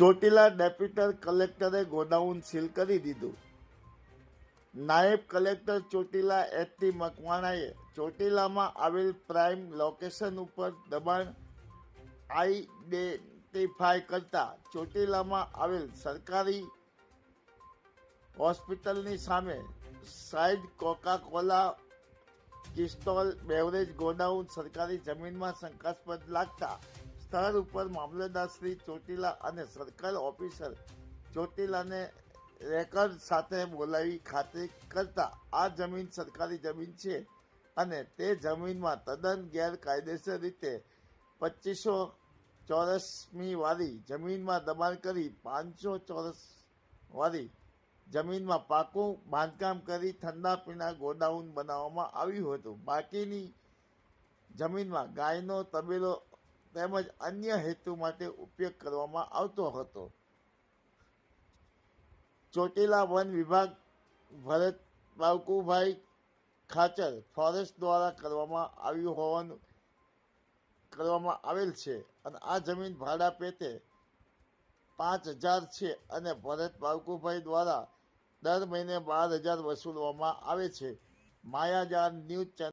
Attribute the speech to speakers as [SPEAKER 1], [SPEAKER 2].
[SPEAKER 1] ચોટીલા ડેપ્યુટર કલેક્ટરે godown seal કરી દીધું. નાયબ કલેક્ટર ચોટીલા એચ મકવાણાએ ચોટીલામાં આવેલ પ્રાઇમ લોકેશન ઉપર દબાણ આઈડેન્ટિફાય કરતા ચોટીલામાં આવેલ સરકારી હોસ્પિટલની સામે સાઈડ કોકા કોલા કિસ્ટોલ બેવરેજ ગોડાઉન સરકારી જમીનમાં શંકાસ્પદ લાગતા સ્થળ ઉપર મામલતદાર શ્રી ચોટીલા અને સર્કલ ઓફિસર ચોટીલાને રેકર્ડ સાથે બોલાવી ખાતરી કરતા આ જમીન સરકારી જમીન છે અને તે જમીનમાં તદ્દન ગેરકાયદેસર રીતે પચીસો ચોરસમી વાળી જમીનમાં દબાણ કરી પાંચસો ચોરસ વાળી જમીનમાં પાકું બાંધકામ કરી ઠંડા પીણા ગોડાઉન બનાવવામાં આવ્યું હતું. બાકીની જમીનમાં ગાયનો, તબેલો તેમજ અન્ય હેતુ માટે ઉપયોગ કરવામાં આવતો હતો. ચોટીલા વન વિભાગ ભરત બાવકુભાઈ ખાચર ફોરેસ્ટ દ્વારા કરવામાં આવ્યું હોવાનું કરવામાં આવેલ છે અને આ જમીન ભાડા પેટે પાંચ હજાર છે અને ભરત બાવકુભાઈ દ્વારા દર મહિને બાર હજાર વસૂલવામાં આવે છે. માયાજાર ન્યૂઝ ચેનલ